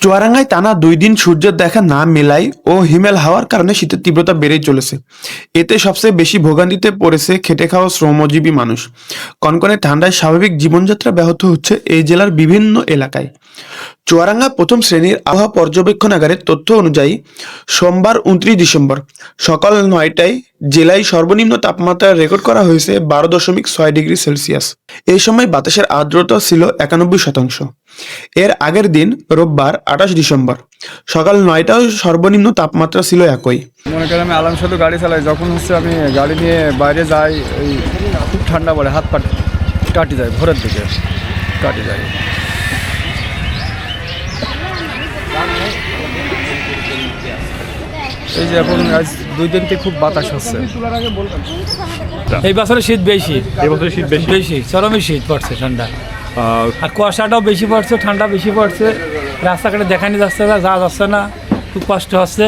চুয়াডাঙ্গায় টানা দুই দিন সূর্যের দেখা না মেলাই ও হিমেল হাওয়ার কারণে শীতের তীব্রতা বেড়েই চলেছে। এতে সবচেয়ে বেশি ভোগান্তিতে পড়েছে খেটে খাওয়া শ্রমজীবী মানুষ। কনকনে ঠান্ডায় স্বাভাবিক জীবনযাত্রা ব্যাহত হচ্ছে এই জেলার বিভিন্ন এলাকায়। চুয়াডাঙ্গা প্রথম শ্রেণির আবহাওয়া পর্যবেক্ষণাগারের তথ্য অনুযায়ী, সোমবার উনত্রিশ ডিসেম্বর সকাল নয়টায় জেলায় সর্বনিম্ন তাপমাত্রা রেকর্ড করা হয়েছে বারো দশমিক ছয় ডিগ্রি সেলসিয়াস। এই সময় বাতাসের আর্দ্রতা ছিল একানব্বই শতাংশ। এর আগের দিন, রোববার, আঠাশ ডিসেম্বর, সকাল নয়টায় সর্বনিম্ন তাপমাত্রা ছিল একই। মনে করেন আমি আলাম শুধু গাড়ি চালাই, যখন হচ্ছে আমি গাড়ি নিয়ে বাইরে যাই খুব ঠান্ডা পড়ে, হাত পা কাটি যায়, ভোরের দিকে কাটি যায়। এই যে এখন আজ দুই দিন থেকে খুব বাতাস হচ্ছে। এই বছরে শীত বেশি। এবছরে শীত বেশি। বেশি চরমই শীত পড়ছে ঠান্ডা। আহ, আর কুয়াশাটাও বেশি পড়ছে ঠান্ডা বেশি পড়ছে। রাস্তাঘাটে দেখানি যাচ্ছে না যা যাচ্ছে না। খুব কষ্ট হচ্ছে।